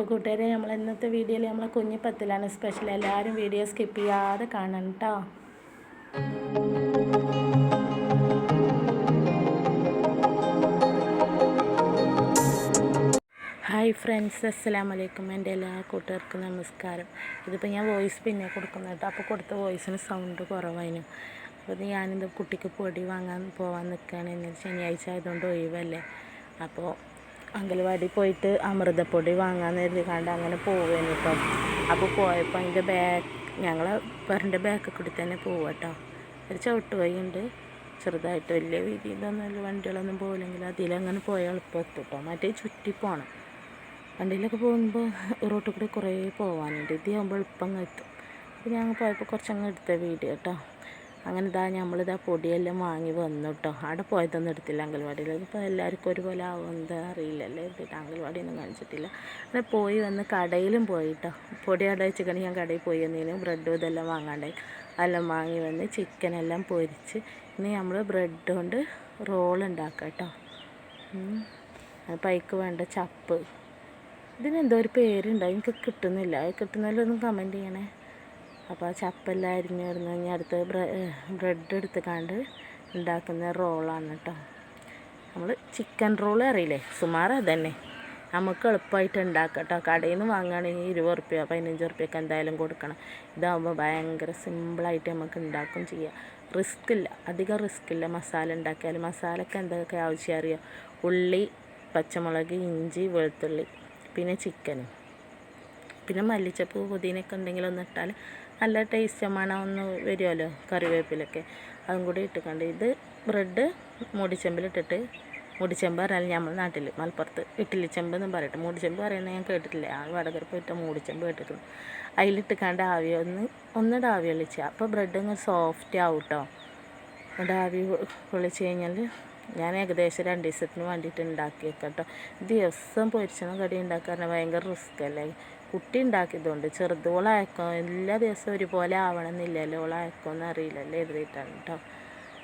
അപ്പോൾ കൂട്ടുകാരെ നമ്മൾ ഇന്നത്തെ വീഡിയോയിൽ നമ്മൾ കുഞ്ഞിപ്പത്തിലാണ് സ്പെഷ്യൽ എല്ലാവരും വീഡിയോ സ്കിപ്പ് ചെയ്യാതെ കാണണം കേട്ടോ ഹായ് ഫ്രണ്ട്സ് അസ്സലാം വലൈക്കും എന്റെ എല്ലാ കൂട്ടുകാർക്കും നമസ്കാരം. ഇതിപ്പോൾ ഞാൻ വോയിസ് പിന്നെ കൊടുക്കുന്നത് കേട്ടോ അപ്പോൾ കൊടുത്ത വോയിസിന് സൗണ്ട് കുറവായിരുന്നു അപ്പോൾ ഞാനിത് കുട്ടിക്ക് പൊടി വാങ്ങാൻ പോകാൻ നിൽക്കുകയാണ് ഇന്നലെ ശനിയാഴ്ച ആയതുകൊണ്ട് ഒഴിവല്ലേ. അപ്പോൾ അങ്കൽവാടി പോയിട്ട് അമൃതപ്പൊടി വാങ്ങാൻ കണ്ട് അങ്ങനെ പോവുകയാണ് കേട്ടോ അപ്പോൾ പോയപ്പോൾ അതിന്റെ ബാക്ക് ഞങ്ങളെ പേരന്റെ ബാക്കിൽ കൂടി തന്നെ പോവുക ഒരു ചവിട്ട് വഴിയുണ്ട് ചെറുതായിട്ട് വലിയ വീതിയിലൊന്നും വണ്ടികളൊന്നും പോകില്ലെങ്കിൽ അതിലങ്ങനെ പോയാൽ എളുപ്പം എത്തും മറ്റേ ചുറ്റി പോകണം വണ്ടിയിലൊക്കെ പോകുമ്പോൾ റോട്ടിൽ കൂടി കുറേ പോകാനുണ്ട് ഇതാകുമ്പോൾ എളുപ്പം എത്തും. അപ്പോൾ ഞങ്ങൾ പോയപ്പോൾ കുറച്ചങ്ങ് എടുത്ത വീട് കേട്ടോ അങ്ങനെ ഇതാ നമ്മളിതാ പൊടിയെല്ലാം വാങ്ങി വന്നു കേട്ടോ അവിടെ പോയതൊന്നും എടുത്തില്ല അംഗൻവാടിയിൽ ഇപ്പോൾ എല്ലാവർക്കും ഒരുപോലെ ആവുമെന്ന് അറിയില്ലല്ലേ എടുത്തിട്ട് അംഗൻവാടിയൊന്നും കാണിച്ചിട്ടില്ല. അങ്ങനെ പോയി വന്ന് കടയിലും പോയി കേട്ടോ പൊടി അവിടെ വെച്ചിട്ട് ഞാൻ കടയിൽ പോയി വന്നതിന് ബ്രെഡും ഇതെല്ലാം വാങ്ങാണ്ടായി എല്ലാം വാങ്ങി വന്ന് ചിക്കനെല്ലാം പൊരിച്ച് ഇനി നമ്മൾ ബ്രെഡ് കൊണ്ട് റോൾ ഉണ്ടാക്കാം കേട്ടോ പൈക്ക് വേണ്ട ചപ്പ്. ഇതിനെന്തോ ഒരു പേരുണ്ടോ. എനിക്ക് കിട്ടുന്നില്ല. കിട്ടുന്നതിലൊന്നും കമന്റ് ചെയ്യണേ. അപ്പോൾ ചപ്പെല്ലാം അരിഞ്ഞ് വരുന്ന കഴിഞ്ഞാൽ അടുത്ത് ബ്രെഡ് എടുത്ത് കണ്ട് ഉണ്ടാക്കുന്ന റോളാണ് കേട്ടോ. നമ്മൾ ചിക്കൻ റോൾ അറിയില്ലേ? സുമാർ അതന്നെ നമുക്ക് എളുപ്പമായിട്ട് ഉണ്ടാക്കാം കേട്ടോ. കടയിൽ നിന്ന് വാങ്ങുകയാണെങ്കിൽ ഇരുപത് റുപ്യ പതിനഞ്ച് റുപ്യൊക്കെ എന്തായാലും കൊടുക്കണം. ഇതാകുമ്പോൾ ഭയങ്കര സിമ്പിളായിട്ട് നമുക്ക് ഉണ്ടാക്കും ചെയ്യാം. റിസ്ക് ഇല്ല. അധികം റിസ്ക് ഇല്ല. മസാല ഉണ്ടാക്കിയാൽ മസാലയ്ക്ക് എന്തൊക്കെ ആവശ്യം അറിയാം? ഉള്ളി പച്ചമുളക് ഇഞ്ചി വെളുത്തുള്ളി പിന്നെ ചിക്കനും പിന്നെ മല്ലിച്ചപ്പ് പുതിനൊക്കെ ഉണ്ടെങ്കിൽ ഒന്ന് ഇട്ടാൽ നല്ല ടേസ്റ്റ് മണം ഒന്ന് വരുമല്ലോ കറിവേപ്പിലൊക്കെ. അതും കൂടി ഇട്ടുകൊണ്ട് ഇത് ബ്രെഡ് മൂടിച്ചെമ്പിലിട്ടിട്ട് മൂടിച്ചെമ്പ് പറഞ്ഞാൽ നമ്മൾ നാട്ടിൽ മലപ്പുറത്ത് ഇഡ്ഡലി എന്നും പറയട്ടെ. മൂടിച്ചെമ്പ് പറയുന്നത് ഞാൻ കേട്ടിട്ടില്ല. ആ വടകര പോയിട്ട് മൂടിച്ചെമ്പ് കേട്ടിട്ടുണ്ട് അതിലിട്ട് കണ്ട് ആവി ഒന്ന് ഒന്നിട ആവി ഒളിച്ച. അപ്പോൾ ബ്രെഡ് ഇങ്ങ് സോഫ്റ്റ് ആവും കേട്ടോ എന്നിട്ട് ആവി പൊളിച്ച് കഴിഞ്ഞാൽ ഞാൻ ഏകദേശം രണ്ട് ദിവസത്തിന് വേണ്ടിയിട്ട് ഉണ്ടാക്കിയേക്കാം കേട്ടോ ദിവസം പൊരിച്ചണം കടി ഉണ്ടാക്കാൻ ഭയങ്കര റിസ്ക് അല്ലേ? കുട്ടി ഉണ്ടാക്കിയതുകൊണ്ട് ചെറുതോളയക്കോ എല്ലാ ദിവസവും ഒരുപോലെ ആവണമെന്നില്ലല്ലോ ഓളയക്കോന്ന് അറിയില്ലല്ലോ എഴുതിയിട്ടാണ് കേട്ടോ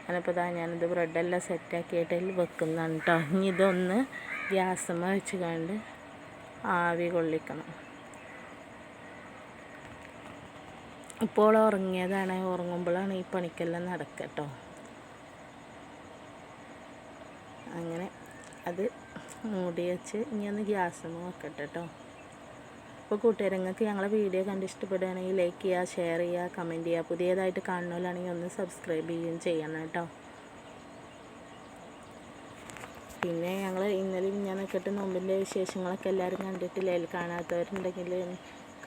ഞാനിപ്പോൾ ഇതാ ഞാനിത് ബ്രെഡെല്ലാം സെറ്റാക്കിയിട്ട് അതിൽ വെക്കുന്നതാണ് കേട്ടോ ഇനി ഇതൊന്ന് ഗ്യാസമ്മ വെച്ച് കണ്ട് ആവി കൊള്ളിക്കണം. ഇപ്പോൾ ഉറങ്ങിയതാണ്. ഉറങ്ങുമ്പോഴാണ് ഈ പണിക്കെല്ലാം നടക്കുക കേട്ടോ അങ്ങനെ അത് മൂടി വെച്ച് ഇനി ഒന്ന് ഗ്യാസമ്മ വെക്കട്ടെ കേട്ടോ അപ്പോൾ കൂട്ടുകാരങ്ങൾക്ക് ഞങ്ങളെ വീഡിയോ കണ്ട് ഇഷ്ടപ്പെടുകയാണെങ്കിൽ ലൈക്ക് ചെയ്യുക ഷെയർ ചെയ്യുക കമന്റ് ചെയ്യുക. പുതിയതായിട്ട് കാണുന്നവരാണെങ്കിൽ ഒന്ന് സബ്സ്ക്രൈബ് ചെയ്യുകയും ചെയ്യണം കേട്ടോ. പിന്നെ ഞങ്ങൾ ഇന്നലെ ഞാൻ നിൽക്കട്ട് നോമ്പിന്റെ വിശേഷങ്ങളൊക്കെ എല്ലാവരും കണ്ടിട്ടില്ല അതിൽ കാണാത്തവരുണ്ടെങ്കിൽ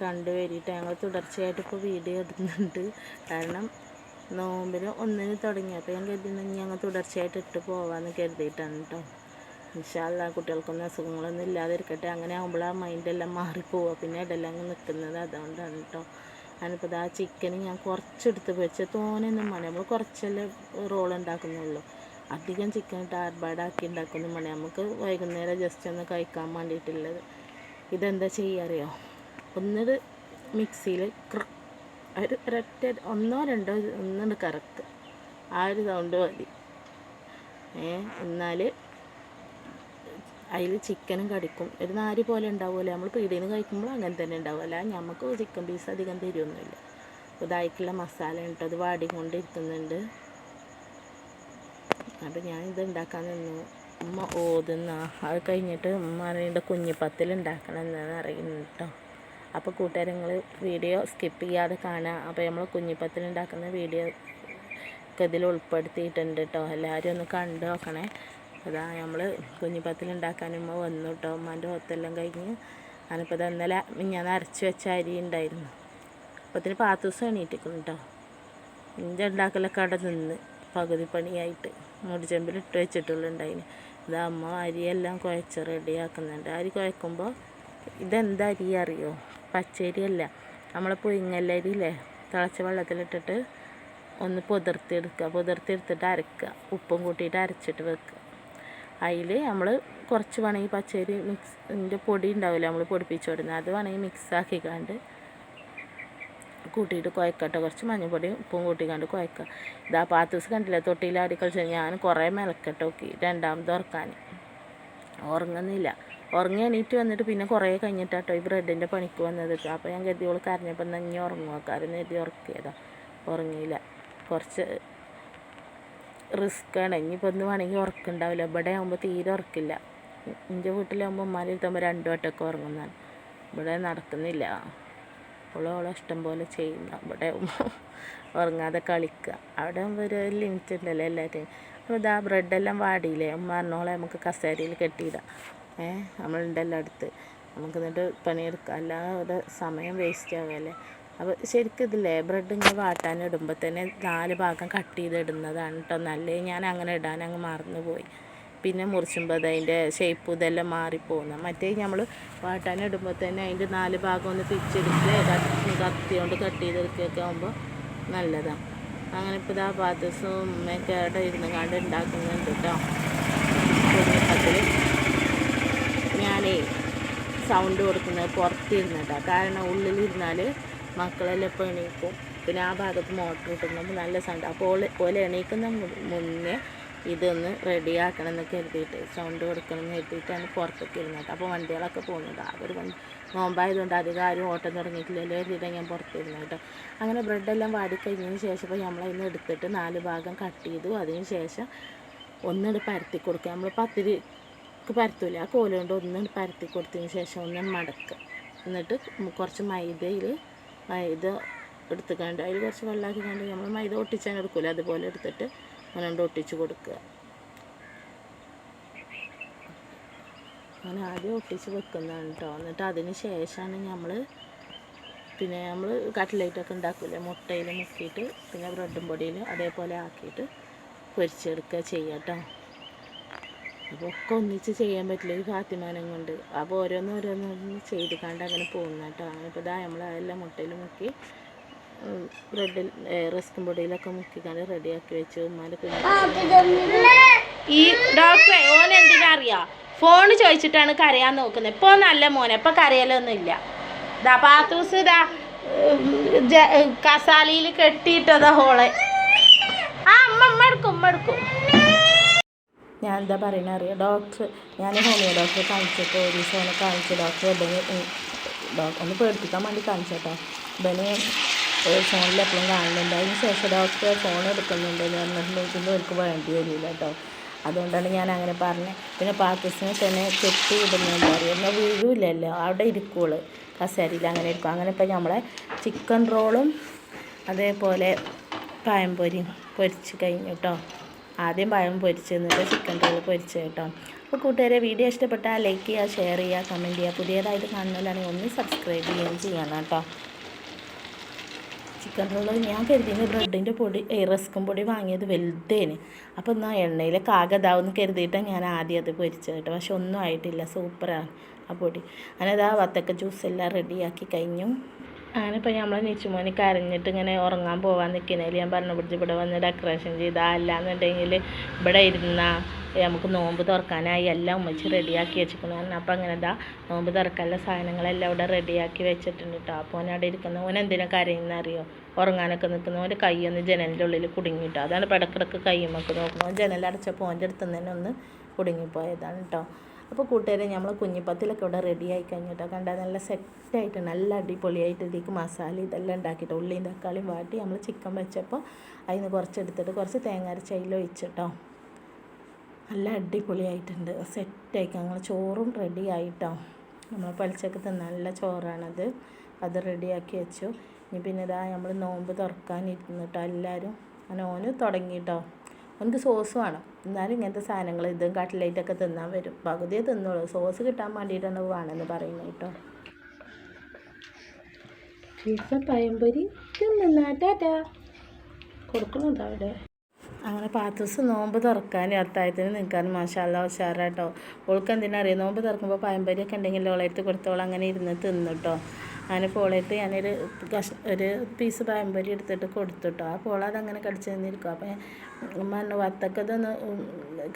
കണ്ടു വരിയിട്ട് ഞങ്ങൾ തുടർച്ചയായിട്ട് ഇപ്പോൾ വീഡിയോ ഇടുന്നുണ്ട്. കാരണം നോമ്പിന് ഒന്നിന് തുടങ്ങി. അപ്പോൾ ഞാൻ കരുതുന്നു ഞങ്ങൾ തുടർച്ചയായിട്ട് ഇട്ട് പോവാമെന്ന് കരുതിയിട്ടാണ് കേട്ടോ. ഇൻഷാല്ല കുട്ടികൾക്കൊന്നും അസുഖങ്ങളൊന്നും ഇല്ലാതിരിക്കട്ടെ. അങ്ങനെ ആകുമ്പോൾ ആ മൈൻഡെല്ലാം മാറിപ്പോവുക പിന്നെ ഇടെല്ലാം നിൽക്കുന്നത് അതുകൊണ്ടാണ് കേട്ടോ ഞാനിപ്പോൾ ആ ചിക്കൻ ഞാൻ കുറച്ചെടുത്ത് വെച്ച് തോനെയൊന്നും വേണം നമ്മൾ കുറച്ചല്ലേ റോൾ ഉണ്ടാക്കുന്നുള്ളൂ. അധികം ചിക്കൻ ടാർബാഡാക്കി ഉണ്ടാക്കുന്നു മണി നമുക്ക് വൈകുന്നേരം ജസ്റ്റ് ഒന്ന് കഴിക്കാൻ വേണ്ടിയിട്ടുള്ളത്. ഇതെന്താ ചെയ്യാറിയോ? ഒന്നത് മിക്സിയിൽ ഒരു ഒരൊറ്റ ഒന്നോ രണ്ടോ ഒന്നുണ്ട് കറക്ക് ആ ഒരു സൗണ്ട് മതി. ഏ എന്നാൽ അതിൽ ചിക്കനും കടിക്കും. ഒരു നാരി പോലെ ഉണ്ടാവുമല്ലോ. നമ്മൾ പീടിയിൽ നിന്ന് കഴിക്കുമ്പോൾ അങ്ങനെ തന്നെ ഉണ്ടാവും. അല്ല നമുക്ക് ചിക്കൻ പീസ് അധികം തരുമൊന്നുമില്ല ഇതായിട്ടുള്ള മസാല ഉണ്ട്. അത് വാടിക്കൊണ്ടിരിക്കുന്നുണ്ട്. അപ്പം ഞാൻ ഇത് ഉണ്ടാക്കാൻ നിന്നു. ഉമ്മ ഓതുന്ന. അത് കഴിഞ്ഞിട്ട് ഉമ്മ അറിയേണ്ട കുഞ്ഞിപ്പത്തിൽ ഉണ്ടാക്കണം എന്നാണ് അറിയുന്നത് കേട്ടോ. അപ്പോൾ കൂട്ടുകാരങ്ങൾ വീഡിയോ സ്കിപ്പ് ചെയ്യാതെ കാണുക. അപ്പോൾ നമ്മൾ കുഞ്ഞിപ്പത്തിൽ ഉണ്ടാക്കുന്ന വീഡിയോ ഒക്കെ ഇതിൽ ഉൾപ്പെടുത്തിയിട്ടുണ്ട് കേട്ടോ. എല്ലാവരും ഒന്ന് കണ്ടു നോക്കണേ. അതാ നമ്മൾ കുഞ്ഞിപ്പത്തിലുണ്ടാക്കാനുമ്മ വന്നു കേട്ടോ ഉമ്മാന്റെ ഒത്തെല്ലാം കഴിഞ്ഞ് ഞാനിപ്പോൾ ഇത് ഇന്നലെ ഞാൻ അരച്ച് വെച്ച അരി ഉണ്ടായിരുന്നു. അപ്പോൾ അതിന് പാത്ത് ദിവസം എണീറ്റിക്കണം കേട്ടോ ഇഞ്ച ഉണ്ടാക്കലൊക്കെ അവിടെ നിന്ന് പകുതി പണിയായിട്ട് മുടിച്ചെമ്പിൽ ഇട്ട് വെച്ചിട്ടുള്ളൂ ഉണ്ടായിന്. ഇത് അമ്മ അരിയെല്ലാം കുഴച്ച് റെഡിയാക്കുന്നുണ്ട് അരി കുഴക്കുമ്പോൾ ഇതെന്താ അരി അറിയോ? പച്ചരിയല്ല. നമ്മളെ പുഴുങ്ങല്ലരിയില്ലേ തിളച്ച വെള്ളത്തിലിട്ടിട്ട് ഒന്ന് പുതിർത്തിയെടുക്കുക. പുതിർത്തിയെടുത്തിട്ട് അരക്കുക. ഉപ്പും കൂട്ടിയിട്ട് അരച്ചിട്ട് വെക്കുക. അതിൽ നമ്മൾ കുറച്ച് വേണമെങ്കിൽ പച്ചരി മിക്സിന്റെ പൊടി ഉണ്ടാവില്ല നമ്മൾ പൊടിപ്പിച്ച് കൊടുക്കുന്നത്. അത് വേണമെങ്കിൽ മിക്സാക്കി കണ്ട് കൂട്ടിയിട്ട് കുഴക്കട്ടെ. കുറച്ച് മഞ്ഞൾപ്പൊടിയും ഉപ്പും കൂട്ടിക്കാണ്ട് കുഴക്കുക ഇതാ പാത്തൂസ് കണ്ടില്ല തൊട്ടിയിലാടി കളിച്ച് ഞാൻ കുറേ മെലക്കട്ട് നോക്കി രണ്ടാമത് ഉറക്കാൻ. ഉറങ്ങുന്നില്ല. ഉറങ്ങി എണീറ്റ് വന്നിട്ട് പിന്നെ കുറേ കഴിഞ്ഞിട്ടാട്ടോ ഈ ബ്രെഡിന്റെ പണിക്ക് വന്നത്. അപ്പോൾ ഞാൻ ഗതികൾ കരഞ്ഞപ്പോൾ ഇനി ഉറങ്ങുക കാരണം കരുതി ഉറക്കിയതാണ് ഉറങ്ങിയില്ല. കുറച്ച് റിസ്ക്കാണ്. ഇനിയിപ്പോൾ ഒന്ന് വേണമെങ്കിൽ ഉറക്കുണ്ടാവില്ല. ഇവിടെ ആകുമ്പോൾ തീരെ ഉറക്കില്ല. എന്റെ വീട്ടിലാകുമ്പോൾ ഉമ്മാരെ ഇരുത്തുമ്പോൾ രണ്ടു വട്ടമൊക്കെ ഉറങ്ങുന്നതാണ്. ഇവിടെ നടക്കുന്നില്ല ഓളോളെ ഇഷ്ടം പോലെ ചെയ്യുന്ന ഇവിടെ ഉറങ്ങാതെ കളിക്കുക. അവിടെ ഒരു ലിമിറ്റ് ഉണ്ടല്ലോ എല്ലാവരെയും അപ്പോൾ ഇതാ ബ്രെഡെല്ലാം വാടിയില്ലേ? ഉമ്മ പറഞ്ഞോളെ നമുക്ക് കസേരയിൽ കെട്ടിയിടാം. ഏഹ് നമ്മളുണ്ടല്ലോ അടുത്ത്. നമുക്ക് എന്നിട്ട് പണിയെടുക്കാം. അല്ലാതെ സമയം വേസ്റ്റ് ആവുകയല്ലേ? അപ്പോൾ ശരിക്കും ഇതില്ലേ ബ്രെഡ് ഇങ്ങനെ വാട്ടാൻ ഇടുമ്പോൾ തന്നെ നാല് ഭാഗം കട്ട് ചെയ്ത് ഇടുന്നതാണ് കേട്ടോ നല്ലേ. ഞാൻ അങ്ങനെ ഇടാൻ അങ്ങ് മറന്നു പോയി പിന്നെ മുറിച്ചുമ്പോൾ അത് അതിന്റെ ഷേപ്പ് ഇതെല്ലാം മാറിപ്പോകുന്ന മറ്റേ നമ്മൾ വാട്ടാൻ ഇടുമ്പോൾ തന്നെ അതിന്റെ നാല് ഭാഗം ഒന്ന് പിച്ചെടുത്ത് കത്തി കൊണ്ട് കട്ട് ചെയ്തെടുക്കുകയൊക്കെ ആകുമ്പോൾ നല്ലതാണ് അങ്ങനെ ഇപ്പോൾ ഇതാ പാത്തസും ഒക്കെ അവിടെ ഇരുന്ന് കണ്ട് ഉണ്ടാക്കുന്നുണ്ട് കേട്ടോ ഞാനേ സൗണ്ട് കൊടുക്കുന്നത് പുറത്തിരുന്നിട്ടാണ് കാരണം ഉള്ളിലിരുന്നാൽ മക്കളെല്ലാം ഇപ്പോൾ എണീക്കും. പിന്നെ ആ ഭാഗത്ത് മോട്ടർ ഇട്ടുമ്പോൾ നല്ല സൗണ്ട്. അപ്പോൾ ഓലെ എണീക്കുന്ന മുന്നേ ഇതൊന്ന് റെഡിയാക്കണം എന്ന് കരുതിയിട്ട് സൗണ്ട് കൊടുക്കണം എന്ന് കരുതിയിട്ടാണ് പുറത്തേക്ക് ഇരുന്നത്. അപ്പോൾ വണ്ടികളൊക്കെ പോകുന്നുണ്ട്. ആ ഒരു വണ്ടി നോമ്പായതുകൊണ്ട് അധികം ആരും ഓട്ടം തുടങ്ങിയിട്ടില്ലല്ലോ കരുതിയിട്ടാണ് ഞാൻ പുറത്തിരുന്നത് കേട്ടോ. അങ്ങനെ ബ്രെഡെല്ലാം വാടിക്കഴിഞ്ഞതിന് ശേഷം ഇപ്പോൾ നമ്മളതിന് എടുത്തിട്ട് നാല് ഭാഗം കട്ട് ചെയ്തു. അതിന് ശേഷം ഒന്നിട്ട് പരത്തി കൊടുക്കുക. നമ്മൾ പത്തിരിക്ക് പരത്തൂല. ആ കോലുകൊണ്ട് ഒന്നിട്ട് പരത്തി കൊടുത്തതിന് ശേഷം ഒന്ന് മടക്കുക. എന്നിട്ട് കുറച്ച് മൈദയിൽ മൈദ എടുത്തുകൊണ്ട് അതിൽ കുറച്ച് വെള്ളമാക്കി കണ്ട് നമ്മൾ മൈദ ഒട്ടിച്ചാൽ എടുക്കില്ല അതുപോലെ എടുത്തിട്ട് അങ്ങനെ ഒട്ടിച്ച് കൊടുക്കുക. അങ്ങനെ ആദ്യം ഒട്ടിച്ച് വെക്കുന്നതാണ് കേട്ടോ എന്നിട്ട് അതിന് ശേഷമാണ് നമ്മൾ പിന്നെ നമ്മൾ കട്ട്ലേറ്റൊക്കെ ഉണ്ടാക്കില്ലേ മുട്ടയിൽ മുക്കിയിട്ട് പിന്നെ ബ്രെഡും പൊടിയിൽ അതേപോലെ ആക്കിയിട്ട് പൊരിച്ചെടുക്കുക ചെയ്യാം കേട്ടോ അപ്പോൾ ഒക്കെ ഒന്നിച്ച് ചെയ്യാൻ പറ്റില്ല. ഈ ഫാത്തിമാനം കൊണ്ട്. അപ്പോൾ ഓരോന്ന് ഓരോന്ന് ചെയ്ത് കണ്ട് അങ്ങനെ പോകുന്ന കേട്ടോ. അങ്ങനെ ഇപ്പോൾ ഇതാ നമ്മൾ അതെല്ലാം മുട്ടയിൽ മുക്കി ബ്രെഡിൽ റസ്കും പൊടിയിലൊക്കെ മുക്കി കണ്ട് റെഡിയാക്കി വെച്ചു. ഉമ്മാന്റെ ഈ ഡോക്ടറെ ഓൻ എന്തിനാ അറിയാ? ഫോൺ ചോദിച്ചിട്ടാണ് കരയാൻ നോക്കുന്നത്. ഇപ്പോൾ നല്ല മോനെ ഇപ്പോൾ കരയലൊന്നും ഇല്ല ദാ പാത്തൂസ് ഇതാ കസാലിയിൽ കെട്ടിയിട്ടതാ ഹോളെ ആ അമ്മ അമ്മ എടുക്കും ഉമ്മ എടുക്കും. ഞാൻ എന്താ പറയുന്നത് അറിയാം? ഡോക്ടർ ഞാൻ ഹോമിയോ ഡോക്ടറെ കാണിച്ചപ്പോൾ ഒരു ദിവസം അവനെ കാണിച്ചു ഡോക്ടർ ഒന്ന് പേടിപ്പിക്കാൻ വേണ്ടി കാണിച്ചു കേട്ടോ. ഇവന് ഫോണിൽ എപ്പോഴും കാണുന്നുണ്ട്. അതിന് ശേഷം ഡോക്ടർ ഫോൺ എടുക്കുന്നുണ്ട്. എന്ന് പറഞ്ഞിട്ടുണ്ടെങ്കിൽ എനിക്ക് വേണ്ടി വരില്ല കേട്ടോ. അതുകൊണ്ടാണ് ഞാൻ അങ്ങനെ പറഞ്ഞത് പിന്നെ പാക്കിസ്ഥാനെ തന്നെ കെട്ടി വിടുന്നുണ്ട് അറിയാം? എന്നാൽ വീഴില്ലല്ലോ അവിടെ ഇരിക്കുള്ളൂ കസേരയിൽ അങ്ങനെ ഇരിക്കും. അങ്ങനെ ഇപ്പം നമ്മളെ ചിക്കൻ റോളും അതേപോലെ പഴംപൊരിയും പൊരിച്ച് കഴിഞ്ഞു കേട്ടോ. ആദ്യം പഴം പൊരിച്ച് എന്നിട്ട് ചിക്കൻ റോൾ പൊരിച്ച് കേട്ടോ. അപ്പോൾ കൂട്ടുകാരെ വീഡിയോ ഇഷ്ടപ്പെട്ടാൽ ലൈക്ക് ചെയ്യുക ഷെയർ ചെയ്യുക കമന്റ് ചെയ്യുക. പുതിയതായിട്ട് കാണുന്നവരാണെങ്കിൽ ഒന്ന് സബ്സ്ക്രൈബ് ചെയ്യുകയും ചെയ്യണം കേട്ടോ. ചിക്കൻ റോൾ ഞാൻ കരുതിയത് ബ്രെഡിന്റെ പൊടി റസ്കും പൊടി വാങ്ങിയത് വലുതേന്. അപ്പോൾ എന്നാൽ എണ്ണയിൽ കാകതാവെന്ന് കരുതിയിട്ടാണ് ഞാൻ ആദ്യം അത് പൊരിച്ചത് കേട്ടോ. പക്ഷെ ഒന്നും ആയിട്ടില്ല സൂപ്പറാണ് ആ പൊടി. അങ്ങനെ അതാ വത്തക്ക ജ്യൂസ് എല്ലാം റെഡിയാക്കി കഴിഞ്ഞു. അങ്ങനെ ഇപ്പോൾ നമ്മളെ നിച്ചുമോന് കരഞ്ഞിട്ട് ഇങ്ങനെ ഉറങ്ങാൻ പോവാൻ നിൽക്കുന്നതിൽ ഞാൻ പറഞ്ഞു പിടിച്ച് ഇവിടെ വന്ന് ഡെക്കറേഷൻ ചെയ്താൽ അല്ലാന്നുണ്ടെങ്കിൽ ഇവിടെ ഇരുന്ന നമുക്ക് നോമ്പ് തുറക്കാനായി എല്ലാം ഉമ്മച്ചി റെഡിയാക്കി വെച്ചിരിക്കുന്നു കാരണം അപ്പം അങ്ങനെ ഇതാ നോമ്പ് തുറക്കാനുള്ള സാധനങ്ങളെല്ലാം ഇവിടെ റെഡിയാക്കി വെച്ചിട്ടുണ്ട് കേട്ടോ അപ്പോൾ അവിടെ ഇരിക്കുന്ന. ഓൻ എന്തിനാ കരയുന്ന അറിയോ? ഉറങ്ങാനൊക്കെ നിൽക്കുന്ന ഓന്റെ കൈയൊന്ന് ജനലിന്റെ ഉള്ളിൽ കുടുങ്ങി കേട്ടോ അതാണ് ഇപ്പോൾ ഇടക്കിടക്ക് കൈയുമൊക്കെ നോക്കണം ഓൻ ജനലടച്ചപ്പോൾ ഓന്റെ അടുത്ത് തന്നെ ഒന്ന് കുടുങ്ങിപ്പോയതാണ് കേട്ടോ അപ്പോൾ കൂട്ടുകാരെ നമ്മൾ കുഞ്ഞിപ്പത്തിലൊക്കെ ഇവിടെ റെഡി ആയി കഴിഞ്ഞിട്ടോ. കണ്ടാൽ നല്ല സെറ്റായിട്ട് നല്ല അടിപൊളിയായിട്ട് ഇതിലേക്ക് മസാല ഇതെല്ലാം ഉണ്ടാക്കിയിട്ട് ഉള്ളിയും തക്കാളിയും വാട്ടി നമ്മൾ ചിക്കൻ വെച്ചപ്പോൾ അതിന് കുറച്ച് എടുത്തിട്ട് കുറച്ച് തേങ്ങ അരച്ച് അതിൽ ഒഴിച്ചിട്ടോ. നല്ല അടിപൊളിയായിട്ടുണ്ട്. സെറ്റായി ഞങ്ങൾ ചോറും റെഡി ആയിട്ടോ. നമ്മൾ പലിച്ചക്ക് നല്ല ചോറാണത്. അത് റെഡിയാക്കി വെച്ചു. ഇനി പിന്നെ ഇതാ നമ്മൾ നോമ്പ് തുറക്കാനിരുന്നിട്ടോ എല്ലാവരും അങ്ങനെ ഓന് തുടങ്ങിയിട്ടോ ഓനക്ക് സോസ് വേണം. എന്നാലും ഇങ്ങനത്തെ സാധനങ്ങൾ ഇതും കട്ട്ലേറ്റൊക്കെ തിന്നാൻ വരും. പകുതിയെ തിന്നുള്ളൂ. സോസ് കിട്ടാൻ വേണ്ടിയിട്ടാണ് വേണമെന്ന് പറയുന്നത് കേട്ടോ. പിസ്സ പഴംപൊരി തിന്നാ ടാറ്റാ കൊടുക്കണുണ്ടോ അവിടെ? അങ്ങനെ പാത്തൂസ് നോമ്പ് തുറക്കാൻ അത്തായത്തിന് നിൽക്കാൻ മാഷാല്ല ഉഷാറാട്ടോ. ഓൾക്ക് എന്തിനാ അറിയാം? നോമ്പ് തുറക്കുമ്പോൾ പഴംപൊരിയൊക്കെ ഉണ്ടെങ്കിൽ ഓളെടുത്ത് കൊടുത്തോളം. അങ്ങനെ ഇരുന്ന് തിന്നു കേട്ടോ അങ്ങനെ പോളയിട്ട് ഞാനൊരു കഷ് ഒരു പീസ് പാമ്പരി എടുത്തിട്ട് കൊടുത്തിട്ടോ. ആ പോള അതങ്ങനെ കടിച്ചു നിന്നിരിക്കും അപ്പം പറഞ്ഞു വത്തക്കതൊന്ന്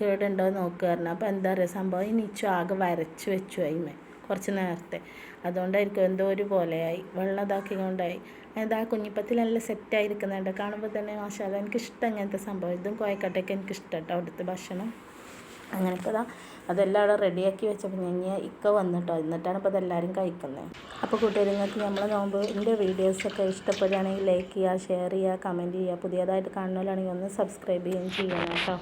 കേടുണ്ടോ? നോക്കുക പറഞ്ഞു. അപ്പോൾ എന്താ പറയുക സംഭവം ഈ നിച്ചു ആകെ വരച്ച് വെച്ചു അതിമേ കുറച്ച് നേരത്തെ. അതുകൊണ്ടായിരിക്കും എന്തോ ഒരു പോലെയായി. വെള്ളം ഇതാക്കി കൊണ്ടായി ആ കുഞ്ഞിപ്പത്തിൽ നല്ല സെറ്റായിരിക്കുന്നുണ്ട് കാണുമ്പോൾ തന്നെ മാഷാല എനിക്കിഷ്ടം ഇങ്ങനത്തെ സംഭവം. ഇതും കോയക്കട്ടയൊക്കെ എനിക്കിഷ്ടം കേട്ടോ അവിടുത്തെ ഭക്ഷണം. അങ്ങനെ ഇപ്പോൾ ഇതാ. അതെല്ലാം അവിടെ റെഡിയാക്കി വെച്ചപ്പോൾ ഞങ്ങൾ ഇക്ക വന്നിട്ടോ. എന്നിട്ടാണ് ഇപ്പോൾ അതെല്ലാവരും കഴിക്കുന്നത് അപ്പോൾ കൂട്ടുകാരിങ്ങൾക്ക് നമ്മളെ നോമ്പ് എന്റെ വീഡിയോസൊക്കെ ഇഷ്ടപ്പെടുകയാണെങ്കിൽ ലൈക്ക് ചെയ്യുക ഷെയർ ചെയ്യുക കമന്റ് ചെയ്യുക. പുതിയതായിട്ട് കാണുന്നവരാണെങ്കിൽ ഒന്ന് സബ്സ്ക്രൈബ് ചെയ്യുകയും ചെയ്യണം കേട്ടോ.